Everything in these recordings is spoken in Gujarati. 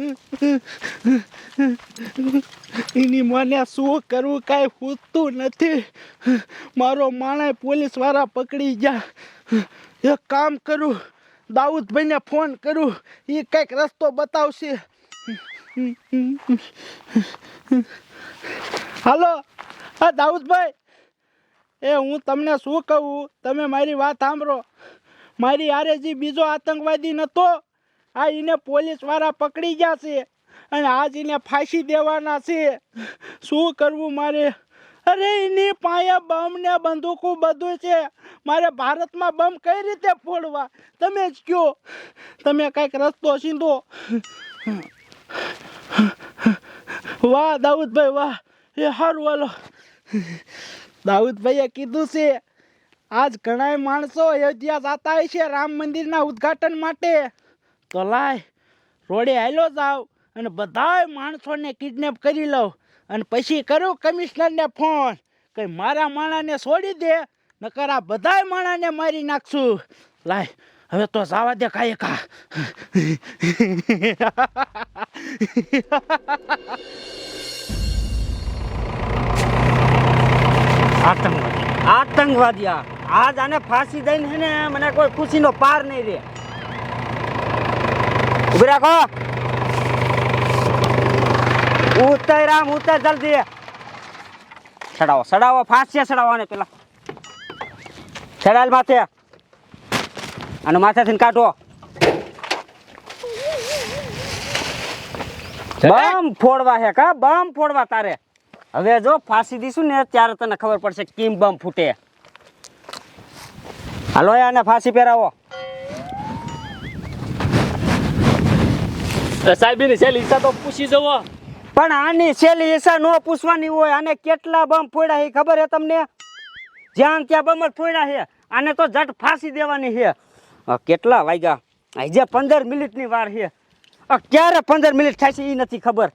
એની મને શું કરવું, કાંઈ પૂછતું નથી. મારો માણે પોલીસવાળા પકડી ગયા. એક કામ કરું, દાઉદભાઈને ફોન કરું, એ કંઈક રસ્તો બતાવશે. હાલો હા દાઉદભાઈ, એ હું તમને શું કહું, તમે મારી વાત સાંભળો. મારી આરેજી બીજો આતંકવાદી નતો આ એને પોલીસવાળા પકડી ગયા છે અને આજ એને ફાંસી દેવાના છે. શું કરવું મારે? અરે, એની પાયા બમ ને બંદૂકો બધું છે. મારે ભારતમાં બમ કઈ રીતે ફોડવા? તમે જ કયો તમે કંઈક રસ્તો સીધો. વાહ, દાઉદભાઈ, વાહ. એ સારું હાલો. દાઉદભાઈએ કીધું છે, આજ ઘણા માણસો અયોધ્યા જતા હોય છે રામ મંદિરના ઉદ્ઘાટન માટે. તો લાય રોડે હાલો જાવ અને બધાય માણસોને કિડનેપ કરી લઉં અને પછી કરું કમિશનરને ફોન કે મારા માણાને છોડી દે, નકર આ બધાય માણાને મારી નાખશું. લાય, હવે તો જવા દે કાંઈ કા આતંકવાદી. આતંકવાદી આ. આજ આને ફાંસી દઈને મને કોઈ ખુશીનો પાર નહીં રે ઊભી રાખો. ઉતર રામ ઉતર જલ્દી. ચડાવો ચડાવો ફાંસી ચડાવવાને પેલા. ચડાયેલ માથે. અને માથેથી કાઢો. બમ ફોડવા હે કા? બમ ફોડવા તારે. હવે જો ફાંસી દીશું ને ત્યારે તને ખબર પડશે કેમ બમ ફૂટે. હાલો આને ફાંસી પહેરાવો. સાહેબની છેલ્લી ઈચ્છા તો પૂછી જવો. પણ આની છેલ્લી ઈચ્છા નો પૂછવાની હોય આને કેટલા બમ ફોડ્યા છે ખબર હે તમને? જ્યાં ત્યાં બમ જ ફોડ્યા છે આને તો જટ ફાંસી દેવાની છે કેટલા વાગ્યા? હજે પંદર મિનિટની વાર છે ક્યારે પંદર મિનિટ થાય છે એ નથી ખબર.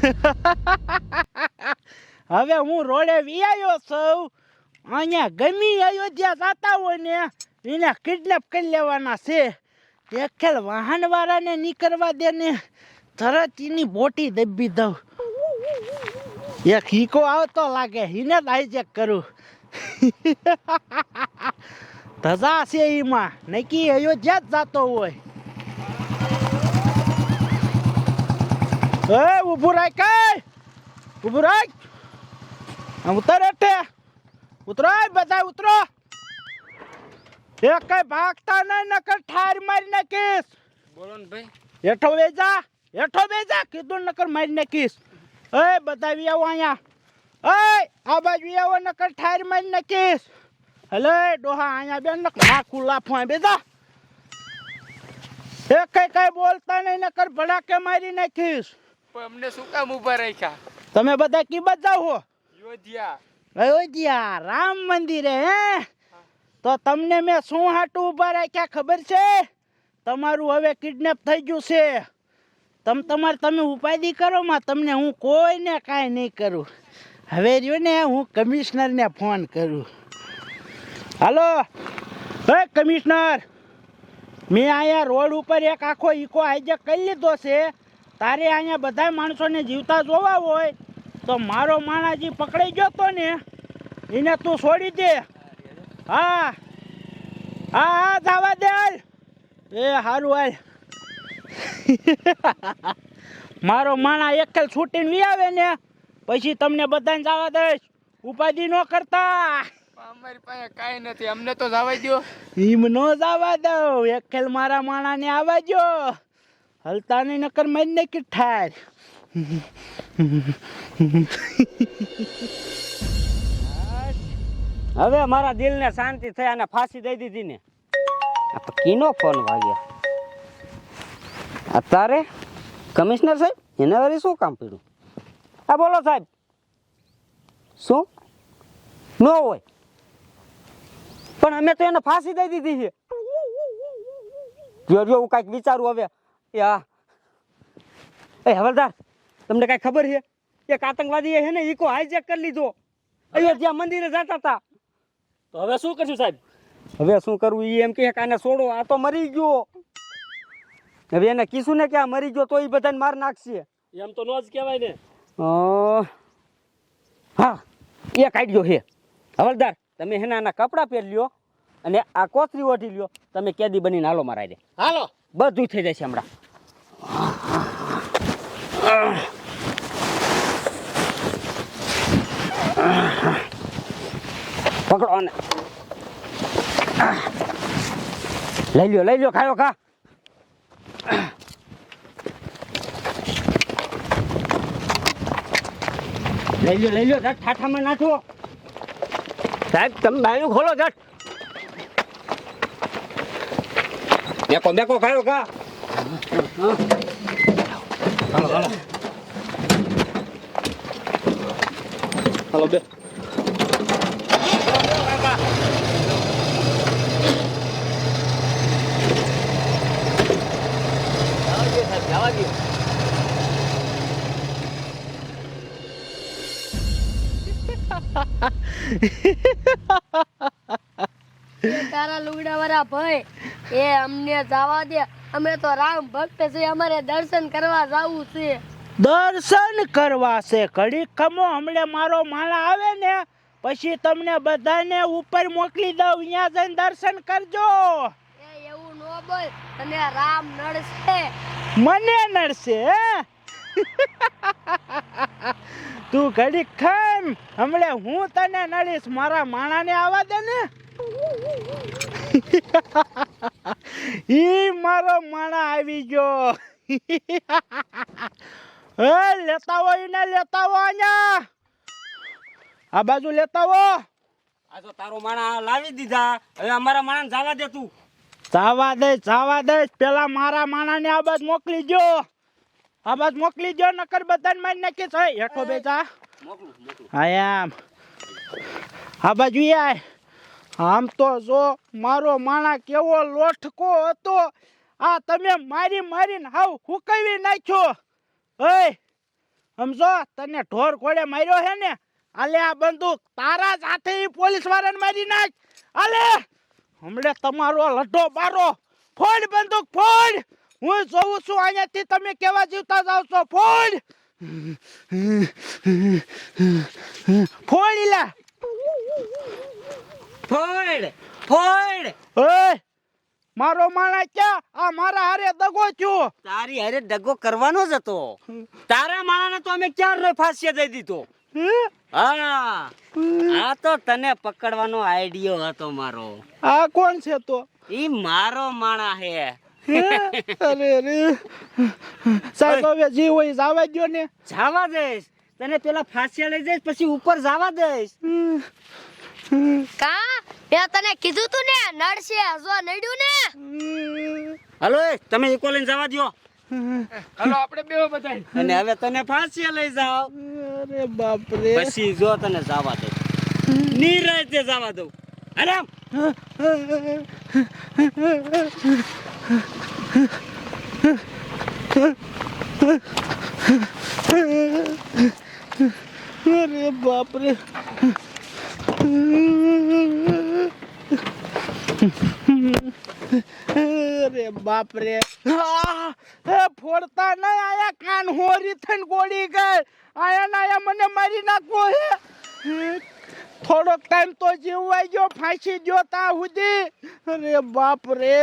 હવે હું રોડે વિયાયો છું. અહીંયા ગમી અયોધ્યા જાતા હોય ને એને કિડનેપ કરી લેવાના છે. એક ખેલ વાહન વાળાને નીકળવા દે ને તરત એની બોટી દબી દઉં. એક હીકો આવતો લાગે, એને જ હાઈજેક કરું. ધજા છે એમાં નક્કી અયોધ્યા જ જતો હોય. એ, ઊભું રાખ કઈ ઊભું રાખ. ઉતર એટલે ઉતરો બધા ઉતરો. એક કઈ ભાગતા નહીં નકર ઠાર મારી નાખીશ. બોલો ને ભાઈ. હેઠો બેજા હેઠો બેજા કીધું નકર મારી નાખીશ. એ બધા વી આવો અહીંયા. એ આ બાજુ આવો નકર ઠાર મારી નાખીશ. હલે ડોહા અહીંયા બેન નકર આખું લાફું બેજા. એક કઈ કઈ બોલતા નહીં નકર ભડાકે મારી નાખીશ. અમને શું કામ ઊભા રાખ્યા? તમે બધા કિંમત જાઓ હો. યોધ્યા અયોધ્યા રામ મંદિરે હે? તો તમને મેં શું હાટું ઊભા રાખ્યા ખબર છે? તમારું હવે કિડનેપ થઈ ગયું છે. તમ, તમારે તમે ઉપાધિ કરો માં, તમને હું કોઈને કાંઈ નહીં કરું. હવે રહ્યો ને હું કમિશનરને ફોન કરું. હાલો? હે, કમિશનર? મેં અહીંયા રોડ ઉપર એક આખો ઈકો હાઈજેક કરી લીધો છે. તારે અહીંયા બધા માણસોને જીવતા જોવા હોય, તો મારો માણાજી પકડાઈ ગયો તો ને? એને તું છોડી દે. હા. હા હા જવા દે. એ સારું હાલ. મારો માણા એકલ છૂટીને વી આવે ને પછી તમને બધાને જવા દઈશ. ઉપાધિ ન કરતા. અમારી પાસે કાંઈ નથી અમને તો જવા દો હિમ નો જવા દઉં. એકલ મારા માણાને આવવા દો હલતા નહીં નકર મારી ને કે ઠાર. હવે મારા દિલને શાંતિ થઈ અને ફાંસી દઈ દીધી ને. આ કીનો ફોન વાગ્યો. અત્યારે કમિશનર સાહેબ, એના વળી શું કામ પડ્યું? હા બોલો સાહેબ. શું? ન હોય. પણ અમે તો એને ફાંસી દઈ દીધી છે. જો હું કાંઈક વિચારું હવે. એ હા એ હવલદાર, તમને કાંઈ ખબર છે? એક આતંકવાદી છે ને, ઈકો હાઈજેક કરી લીધો. અયોધ્યા મંદિરે જતા હતા. તો હવે શું કરશું સાહેબ? હવે શું કરવું? એ એમ કે કાને છોડો આ તો મરી ગયો. હવે એને કીધું ને કે આ મરી ગયો તો એ બધાને માર નાખશે. એમ તો નો જ કહેવાય ને. હા હા એક ગયો હે. હવલદાર તમે હેના આના કપડાં પહેરી લ્યો અને આ કોથરી ઓઢી લ્યો. તમે કેદી બનીને હાલો મારા દે હાલો. બધું થઈ જશે હમણાં. પકડો અને લઈ લ્યો લઈ લ્યો ખાયો ખા લઈ લ્યો લઈ લ્યો જટ ઠાઠામાં નાખો સાહેબ તમે બાયું ખોલો જટ મેકો મેકો ખાયો ખા હાલો હાલો હાલો બે તારા લુગડા વાળા ભાઈ એ અમને જવા દે. અમે તો રામ ભક્ત છે અમારે દર્શન કરવા જવું છે. દર્શન કરવા છે ઘડી કમો હમણે મારો માળા આવે ને પછી તમને બધાને ઉપર મોકલી દઉં અહીંયા જઈને દર્શન કરજો. એ એવું નો બોલ તને રામ નડશે. મને નડશે હે? તું ઘડી ખમ હમણે હું તને નડીશ મારા માણાને આવા દે ને. ઈ મારો માણા આવી ગયો. હે લેતા હો એને લેતા હો અહીંયા. આ બાજુ લેતા હો. આ તો તારો માણા લાવી દીધા. હવે અમારા માણા જવા દે તું. જવા દે જવા દે. પેલા મારા માણાને આ બાજુ મોકલી જો આ બસ મોકલી જો નકર બધાને મારી નાખી છે. હેઠો બેટા. આયામ હા એમ. આ બાજુ આય. આમ તો જો મારો માણા કેવો લોઠકો હતો આ તમે મારી મારીને હાવ હુકાવી નાખ્યો. ઓય સમજો તને ઢોર ઘોડે માર્યો હે ને આલે આ બંદૂક તારા જ હાથે પોલીસ વાળાને મારી નાખ. આલે હમણે તમારો લઢો બારો. ફોડ બંદૂક ફોડ. હું જોઉં છું અહીંયાથી તમે કેવા જીવતા જાવ છો? ફોડ! ફોડ ઈલા ફોડ ફોડ! ઓય મારો માણા ક્યાં? આ મારા હારે દગો થયો. તારી હારે ડગો કરવાનો જ હતો. તારા માણાને તો અમે ક્યાં રે ફાંસીએ દઈ દીધો? હા? આ તો તને પકડવાનો આઈડિયો હતો મારો. આ કોણ છે તો? ઈ મારો માણા હે. હે? અરે. સાહેબ હવે જી હોય જવા દ્યો ને. જાવા દઈશ. તને પેલા ફાંસીએ લઈ જઈશ પછી ઉપર જવા દઈશ. કા? એ તને કીધું તું ને નડશે જો નડ્યું ને. હલો તમે ઇકો લઈને જવા દ્યો. હાલો આપણે અને હવે તને ફાંસીએ લઈ જાઓ. અરે બાપ રે પછી જો તને જવા દઉં. નિરાતે જવા દઉં. અરે. અરે બાપ રે અરે બાપ રે ફોડતા ન આયા કાન હોરી થઈને ગોળી ગઈ. આયા ના આયા મને મારી નાખવો હે. થોડોક ટાઈમ તો જીવવાઈ ગયો, ફાંસી ગયો તા સુધી. અરે બાપ રે